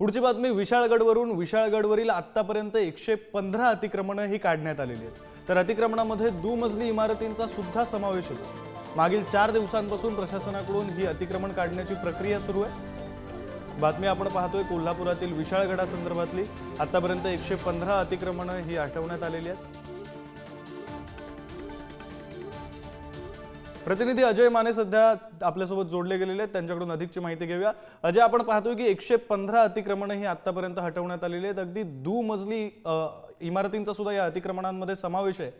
पुढची बातमी विशाळगडवरून. विशाळगडवरील आतापर्यंत एकशे पंधरा अतिक्रमणं ही काढण्यात आलेली आहेत. तर अतिक्रमणामध्ये दुमजली इमारतींचा सुद्धा समावेश होतो. मागील चार दिवसांपासून प्रशासनाकडून ही अतिक्रमण काढण्याची प्रक्रिया सुरू आहे. बातमी आपण पाहतोय कोल्हापुरातील विशाळगडासंदर्भातली. आतापर्यंत एकशे पंधरा अतिक्रमणं ही आठवण्यात आलेली आहेत. प्रतिनिधी अजय माने सध्या आपल्यासोबत जोडले गेलेले आहेत. त्यांच्याकडून अधिकची माहिती घेऊया. अजय आपण पाहतोय की एकशे पंधरा अतिक्रमणं ही आतापर्यंत हटवण्यात आलेली आहेत. अगदी दुमजली इमारतींचा सुद्धा या अतिक्रमणांमध्ये समावेश आहे.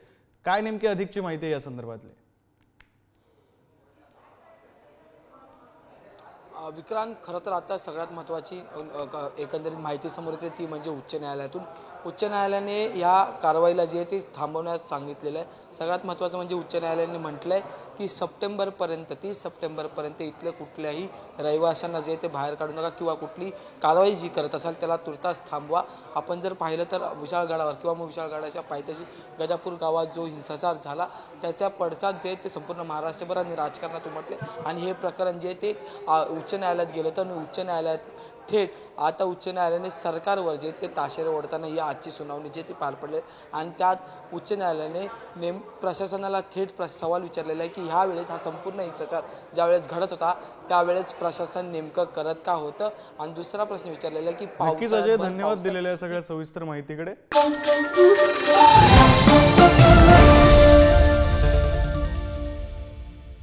काय नेमकी अधिकची माहिती आहे या संदर्भातली? विक्रांत खरं तर आता सगळ्यात महत्त्वाची एकंदरीत माहिती समोर येते ती म्हणजे उच्च न्यायालयातून. उच्च न्यायालयाने या कारवाईला जी आहे ते थांबवण्यास सांगितलेलं आहे. सगळ्यात महत्त्वाचं म्हणजे उच्च न्यायालयाने म्हटलं आहे की सप्टेंबरपर्यंत तीस सप्टेंबरपर्यंत इथल्या कुठल्याही रहिवाशांना जे ते बाहेर काढू नका किंवा कुठली कारवाई जी करत असाल त्याला तुर्तास थांबवा. आपण जर पाहिलं तर विशाळगडावर किंवा मग विशाळगडाच्या पायथ्याशी गजापूर गावात जो हिंसाचार झाला त्याचा पडसाद जे आहे ते संपूर्ण महाराष्ट्रभर आणि राजकारणात उमटले. आणि हे प्रकरण जे ते उच्च न्यायालयात गेलं होतं आणि उच्च न्यायालयात थेट आता उच्च न्यायालयाने सरकारवर जे ते ताशेरे ओढताना ही आजची सुनावणी जी आहे ती पार पडले आणि त्यात उच्च न्यायालयाने नेम प्रशासनाला थेट प्र सवाल विचारलेला आहे की ह्या वेळेस हा संपूर्ण हिंसाचार ज्यावेळेस घडत होता त्यावेळेस प्रशासन नेमकं करत का होतं? आणि दुसरा प्रश्न विचारलेला आहे की पावसाळ्यात धन्यवाद दिलेल्या सगळ्या सविस्तर माहितीकडे.